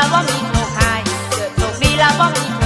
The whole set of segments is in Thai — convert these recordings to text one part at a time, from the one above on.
ละบ่มีโชคหาเกิดโชคดีละบ่มี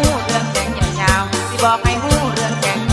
หูเรื่องแกงยาวๆสิบอกให้หูเรื่องแกง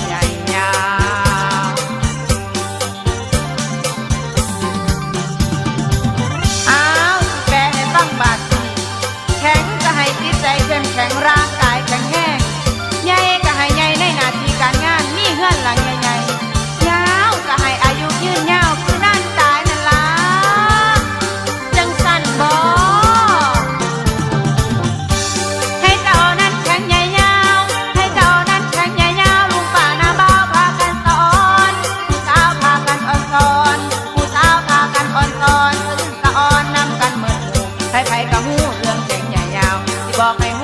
Love me.